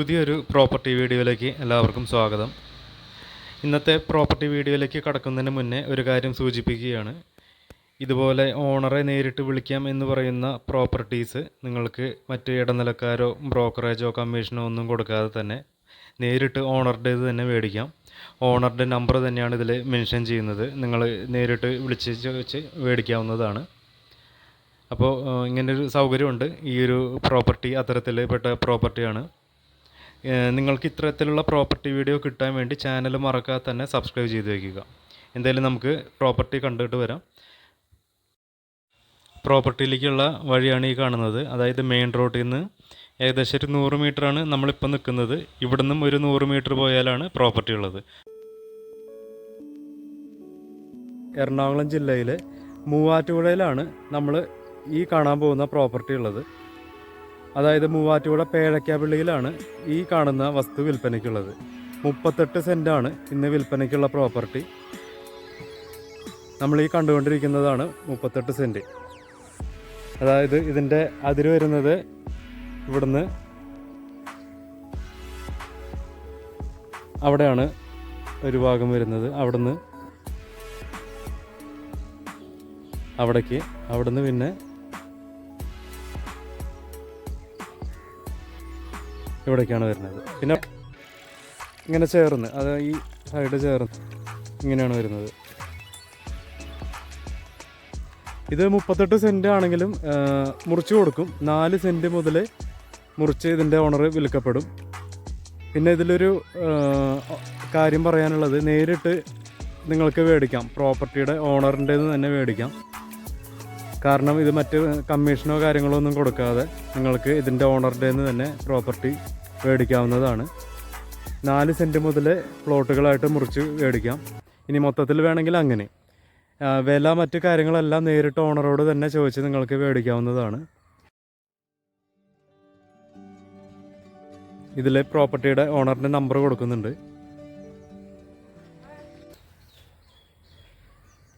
പുതിയൊരു പ്രോപ്പർട്ടി വീഡിയോയിലേക്ക് എല്ലാവർക്കും സ്വാഗതം. ഇന്നത്തെ പ്രോപ്പർട്ടി വീഡിയോയിലേക്ക് കടക്കുന്നതിന് മുന്നേ ഒരു കാര്യം സൂചിപ്പിക്കുകയാണ്. ഇതുപോലെ ഓണറെ നേരിട്ട് വിളിക്കാം എന്ന് പറയുന്ന പ്രോപ്പർട്ടീസ് നിങ്ങൾക്ക് മറ്റ് ഇടനിലക്കാരോ ബ്രോക്കറേജോ കമ്മീഷനോ ഒന്നും കൊടുക്കാതെ തന്നെ നേരിട്ട് ഓണറുടേത് തന്നെ മേടിക്കാം. ഓണറുടെ നമ്പർ തന്നെയാണ് ഇതിൽ മെൻഷൻ ചെയ്യുന്നത്. നിങ്ങൾ നേരിട്ട് വിളിച്ച് വെച്ച് മേടിക്കാവുന്നതാണ്. അപ്പോൾ ഇങ്ങനൊരു സൗകര്യമുണ്ട്. ഈ ഒരു പ്രോപ്പർട്ടി അത്തരത്തിൽ പെട്ട പ്രോപ്പർട്ടിയാണ്. നിങ്ങൾക്ക് ഇത്തരത്തിലുള്ള പ്രോപ്പർട്ടി വീഡിയോ കിട്ടാൻ വേണ്ടി ചാനൽ മറക്കാതെ തന്നെ സബ്സ്ക്രൈബ് ചെയ്ത് വയ്ക്കുക. എന്തായാലും നമുക്ക് പ്രോപ്പർട്ടി കണ്ടിട്ട് വരാം. പ്രോപ്പർട്ടിയിലേക്കുള്ള വഴിയാണ് ഈ കാണുന്നത്. അതായത് മെയിൻ റോഡിൽ നിന്ന് ഏകദേശം ഒരു നൂറ് മീറ്ററാണ് നമ്മളിപ്പോൾ നിൽക്കുന്നത് ഇവിടെ നിന്നും ഒരു നൂറ് മീറ്റർ പോയാലാണ് പ്രോപ്പർട്ടി ഉള്ളത്. എറണാകുളം ജില്ലയിലെ മൂവാറ്റുപുഴയിലാണ് നമ്മൾ ഈ കാണാൻ പോകുന്ന പ്രോപ്പർട്ടി ഉള്ളത്. അതായത് മൂവാറ്റുപുഴ പേഴക്കാപ്പള്ളിയിലാണ് ഈ കാണുന്ന വസ്തു വിൽപ്പനയ്ക്കുള്ളത്. മുപ്പത്തെട്ട് സെന്റാണ് ഇന്ന് വിൽപ്പനയ്ക്കുള്ള പ്രോപ്പർട്ടി. നമ്മൾ ഈ കണ്ടുകൊണ്ടിരിക്കുന്നതാണ് മുപ്പത്തെട്ട് സെന്റ് അതായത് ഇതിന്റെ അതിര് വരുന്നത് ഇവിടുന്ന് അവിടെയാണ് ഒരു ഭാഗം വരുന്നത്. അവിടുന്ന് അവിടേക്ക് അവിടുന്ന് പിന്നെ ഇവിടേക്കാണ് വരുന്നത്. പിന്നെ ഇങ്ങനെ ചേർന്ന് അത് ഈ സൈഡ് ചേർന്ന് ഇങ്ങനെയാണ് വരുന്നത്. ഇത് മുപ്പത്തെട്ട് സെന്റ് ആണെങ്കിലും മുറിച്ച് കൊടുക്കും. നാല് സെന്റ് മുതൽ മുറിച്ച് ഇതിന്റെ ഓണർ വിൽക്കപ്പെടും. പിന്നെ ഇതിലൊരു കാര്യം പറയാനുള്ളത് നേരിട്ട് നിങ്ങൾക്ക് മേടിക്കാം. പ്രോപ്പർട്ടിയുടെ ഓണറിന്റേത് തന്നെ മേടിക്കാം. കാരണം ഇത് മറ്റ് കമ്മീഷനോ കാര്യങ്ങളോ ഒന്നും കൊടുക്കാതെ നിങ്ങൾക്ക് ഇതിന്റെ ഓണറുടെ തന്നെ പ്രോപ്പർട്ടി മേടിക്കാവുന്നതാണ്. നാല് സെന്റ് മുതൽ പ്ലോട്ടുകളായിട്ട് മുറിച്ച് മേടിക്കാം. ഇനി മൊത്തത്തിൽ വേണമെങ്കിൽ അങ്ങനെ. വില മറ്റ് കാര്യങ്ങളെല്ലാം നേരിട്ട് ഓണറോട് തന്നെ ചോദിച്ച് നിങ്ങൾക്ക് മേടിക്കാവുന്നതാണ്. ഇതിൽ പ്രോപ്പർട്ടിയുടെ ഓണറിന്റെ നമ്പർ കൊടുക്കുന്നുണ്ട്.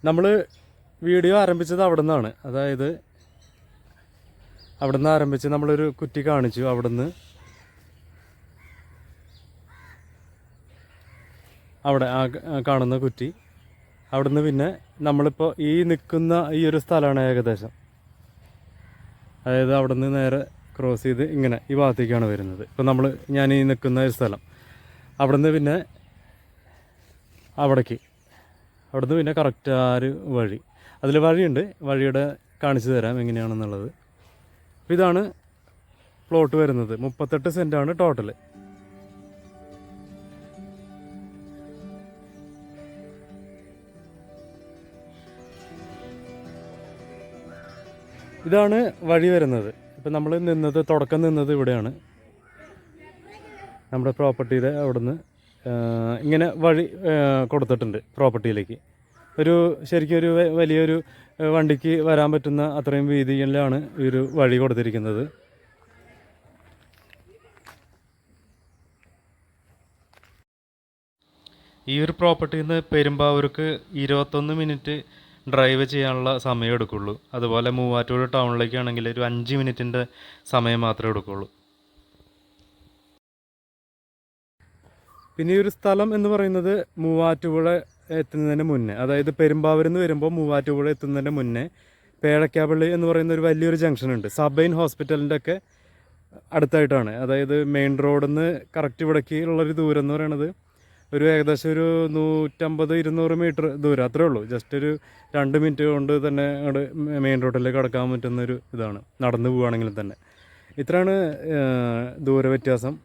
നമ്മൾ വീഡിയോ ആരംഭിച്ചത് അവിടെ നിന്നാണ് അതായത് അവിടെ നിന്ന് ആരംഭിച്ച് നമ്മളൊരു കുറ്റി കാണിച്ചു അവിടെ ആ അവിടെ ആ കാണുന്ന കുറ്റി. അവിടുന്ന് പിന്നെ നമ്മളിപ്പോൾ ഈ നിൽക്കുന്ന ഈ ഒരു സ്ഥലമാണ് ഏകദേശം. അതായത് അവിടുന്ന് നേരെ ക്രോസ് ചെയ്ത് ഇങ്ങനെ ഈ ഭാഗത്തേക്കാണ് വരുന്നത്. ഇപ്പം നമ്മൾ ഞാൻ ഈ നിൽക്കുന്ന ഒരു സ്ഥലം. അവിടുന്ന് പിന്നെ അവിടേക്ക്. അവിടുന്ന് പിന്നെ കറക്റ്റ് ആ ഒരു വഴി. അതിൽ വഴിയുണ്ട്. വഴിയുടെ കാണിച്ചു തരാം എങ്ങനെയാണെന്നുള്ളത്. അപ്പോൾ ഇതാണ് പ്ലോട്ട് വരുന്നത്. മുപ്പത്തെട്ട് സെന്റാണ് ടോട്ടൽ ഇതാണ് വഴി വരുന്നത്. ഇപ്പം നമ്മൾ നിന്നത് തുടക്കം നിന്നത് ഇവിടെയാണ്. നമ്മുടെ പ്രോപ്പർട്ടിയുടെ അവിടുന്ന് ഇങ്ങനെ വഴി കൊടുത്തിട്ടുണ്ട് പ്രോപ്പർട്ടിയിലേക്ക്. ഒരു ശരിക്കും ഒരു വലിയൊരു വണ്ടിക്ക് വരാൻ പറ്റുന്ന അത്രയും വീതിയിലാണ് ഈ ഒരു വഴി കൊടുത്തിരിക്കുന്നത്. ഈ ഒരു പ്രോപ്പർട്ടിയിൽ നിന്ന് പെരുമ്പാവൂർക്ക് ഇരുപത്തൊന്ന് മിനിറ്റ് ഡ്രൈവ് ചെയ്യാനുള്ള സമയം എടുക്കുള്ളൂ. അതുപോലെ മൂവാറ്റൂർ ടൗണിലേക്കാണെങ്കിൽ ഒരു അഞ്ച് മിനിറ്റിന്റെ സമയം മാത്രമേ എടുക്കുള്ളൂ. പിന്നെ ഈ ഒരു സ്ഥലം എന്ന് പറയുന്നത് മൂവാറ്റുപുഴ എത്തുന്നതിന് മുന്നേ അതായത് പെരുമ്പാവൂരിൽ നിന്ന് വരുമ്പോൾ മൂവാറ്റുപുഴ എത്തുന്നതിന് മുന്നേ പേഴക്കാപ്പള്ളി എന്ന് പറയുന്ന ഒരു വലിയൊരു ജംഗ്ഷൻ ഉണ്ട്. സബൈൻ ഹോസ്പിറ്റലിന്റെ ഒക്കെ അടുത്തായിട്ടാണ്. അതായത് മെയിൻ റോഡിൽ നിന്ന് കറക്റ്റ് ഇവിടേക്ക് ഉള്ളൊരു ദൂരം എന്ന് പറയുന്നത് ഒരു ഏകദേശം ഒരു നൂറ്റമ്പത് ഇരുന്നൂറ് മീറ്റർ ദൂരം. അത്രേ ഉള്ളൂ. ജസ്റ്റ് ഒരു രണ്ട് മിനിറ്റ് കൊണ്ട് തന്നെ അവിടെ മെയിൻ റോഡിലേക്ക് കടക്കാൻ പറ്റുന്നൊരു ഇതാണ്. നടന്നു പോവുകയാണെങ്കിൽ തന്നെ. ഇത്രയാണ് ദൂര വ്യത്യാസം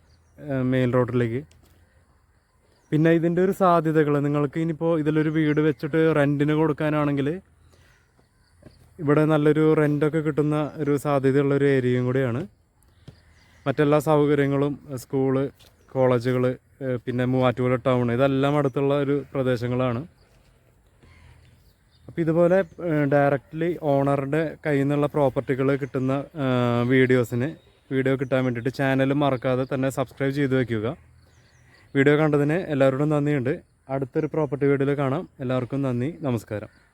മെയിൻ റോഡിലേക്ക് പിന്നെ ഇതിന്റെ ഒരു സാധ്യതകൾ നിങ്ങൾക്ക് ഇനിയിപ്പോൾ ഇതിലൊരു വീട് വെച്ചിട്ട് റെന്റിന് കൊടുക്കാനാണെങ്കിൽ ഇവിടെ നല്ലൊരു റെന്റൊക്കെ കിട്ടുന്ന ഒരു സാധ്യതയുള്ള ഒരു ഏരിയയും കൂടിയാണ്. മറ്റെല്ലാ സൗകര്യങ്ങളും സ്കൂൾ കോളേജുകൾ പിന്നെ മൂവാറ്റുപുഴ ടൗൺ ഇതെല്ലാം അടുത്തുള്ള ഒരു പ്രദേശങ്ങളാണ്. അപ്പോൾ ഇതുപോലെ ഡയറക്റ്റ്ലി ഓണറുടെ കയ്യിൽ നിന്നുള്ള പ്രോപ്പർട്ടികൾ കിട്ടുന്ന വീഡിയോസിന് വീഡിയോ കിട്ടാൻ വേണ്ടിയിട്ട് ചാനൽ മറക്കാതെ തന്നെ സബ്സ്ക്രൈബ് ചെയ്ത് വയ്ക്കുക വീഡിയോ കണ്ടതിന് എല്ലാവരോടും നന്ദിയുണ്ട്. അടുത്തൊരു പ്രോപ്പർട്ടി വീഡിയോയിൽ കാണാം. എല്ലാവർക്കും നന്ദി. നമസ്കാരം.